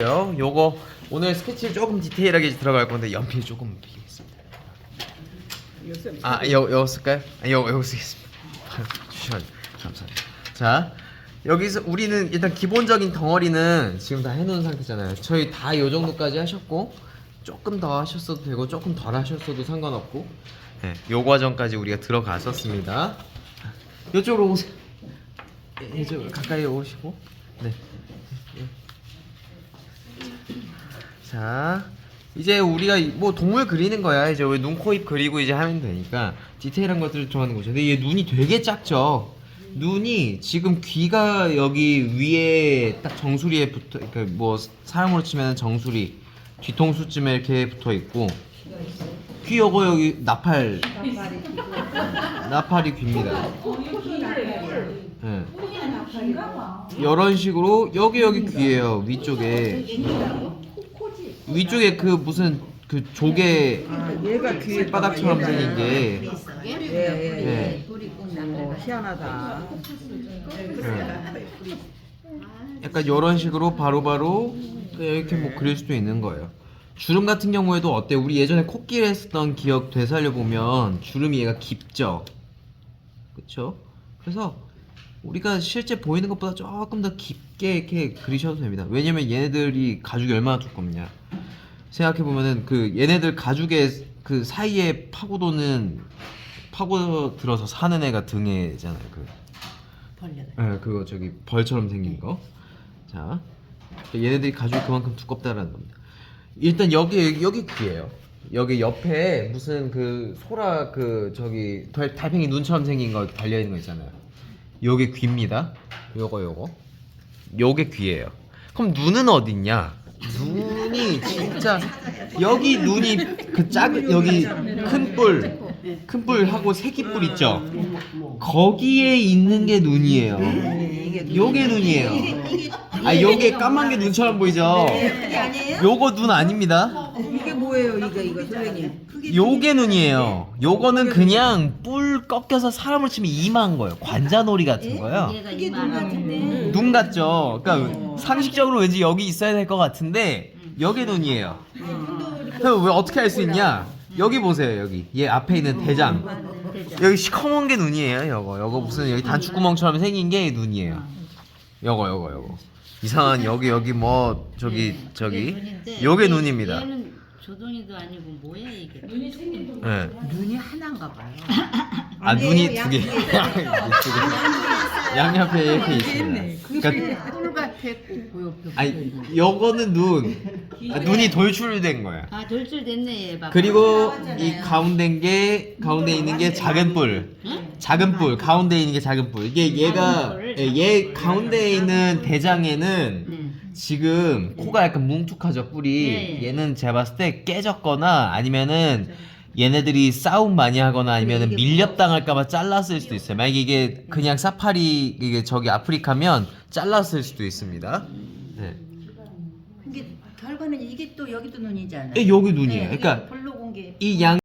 요 요거 오늘 스케치 조금 디테일하게 들어갈 건데 연필 조금 빌리겠습니다. 아, 요, 요 쓸까요? 아, 요, 요 쓰겠습니다. 주시면 감사합니다. 자, 여기서 우리는 일단 기본적인 덩어리는 지금 다 해놓은 상태잖아요. 저희 다 요 정도까지 하셨고 조금 더 하셨어도 되고 조금 덜 하셨어도 상관없고 네, 요 과정까지 우리가 들어갔었습니다. 이쪽으로 오세요. 예, 이쪽 가까이 오시고 네. 자 이제 우리가 이- 뭐 동물 그리는 거야. 이제 왜 눈, 코, 입 그리고 이제 하면 되니까 디테일한 것들을 좋아하는 거죠. 근데 얘 눈이 되게 작죠? 눈이 지금 귀가 여기 위에 딱 정수리에 붙어 그러니까 뭐 사람으로 치면 정수리 뒤통수쯤에 이렇게 붙어 있고 귀 요거 여기 나팔 나팔이 귀입니다. 예. 이런 식으로 여기 여기 귀에요. 위쪽에 위쪽에 그 무슨 그 조개 아, 얘가 귀에 바닥처럼 얘가 생긴 게 예예예. 예. 어, 희한하다. 예. 약간 이런 식으로 바로바로 이렇게 뭐 그릴 수도 있는 거예요. 주름 같은 경우에도 어때? 우리 예전에 코끼리 했었던 기억 되살려 보면 주름이 얘가 깊죠. 그렇죠? 그래서 우리가 실제 보이는 것보다 조금 더 깊게 이렇게 그리셔도 됩니다. 왜냐면 얘네들이 가죽이 얼마나 두껍냐. 생각해 보면은 그 얘네들 가죽의 그 사이에 파고도는 파고 들어서 사는 애가 등에잖아요. 그 네, 그거 저기 벌처럼 생긴 거. 자, 얘네들이 가죽이 그만큼 두껍다라는 겁니다. 일단 여기 여기 귀예요. 여기 옆에 무슨 그 소라 그 저기 달, 달팽이 눈처럼 생긴 거 달려 있는 거 있잖아요. 요게 귀입니다. 요거 요거. 요게 귀예요. 그럼 눈은 어딨냐? 눈이 진짜 여기 눈이 그 작은 여기 큰 뿔, 큰 뿔하고 새끼 뿔 있죠? 거기에 있는 게 눈이에요. 요게 눈이에요. 아 요게 까만 게 눈처럼 보이죠? 요거 눈 아닙니다. 이게 뭐예요, 이거 이거 선생님? 요게 눈이에요. 요거는 그냥 뿔 꺾여서 사람을 치면 이마한 거예요. 관자놀이 같은 거예요. 얘가 이만 같은데. 눈 같죠? 그러니까 상식적으로 왠지 여기 있어야 될 것 같은데 여기 눈이에요. 그럼 왜 어떻게 할수 있냐? 여기 보세요 여기. 얘 앞에 있는 대장. 여기 시커먼 게 눈이에요 요거. 요거 무슨 여기 단추구멍처럼 생긴 게 눈이에요. 요거 요거 요거 이상한 여기 여기 뭐 저기 저기 눈인데 요게 얘- 눈입니다 얘는 조동이도 아니고 뭐야 이게 눈이 조금 예. 눈이 하나인가 봐요. 아 눈이 두 개. 양옆에 이렇게 있습니다. 그러니까 뿔 같아 고 옆에. 아니 요거는 눈. 아, 눈이 돌출된 거야. 아 돌출됐네 얘 봐봐 그리고 이 가운데 게 가운데 있는 게 작은 뿔. 작은 뿔 가운데 있는 게 작은 뿔. 이게 얘가 예, 얘 가운데 있는 대장에는 네. 지금 코가 약간 뭉툭하죠 뿔이. 네. 얘는 제가 봤을 때 깨졌거나 아니면은 얘네들이 싸움 많이 하거나 아니면은 밀렵당할까봐 잘랐을 수도 있어요. 만약에 이게 그냥 사파리 이게 저기 아프리카면 잘랐을 수도 있습니다. 네. 이게 결과는 이게 또 여기도 눈이잖아요. 예, 여기 눈이에요. 네, 그러니까 이게 볼록 온 게. 이양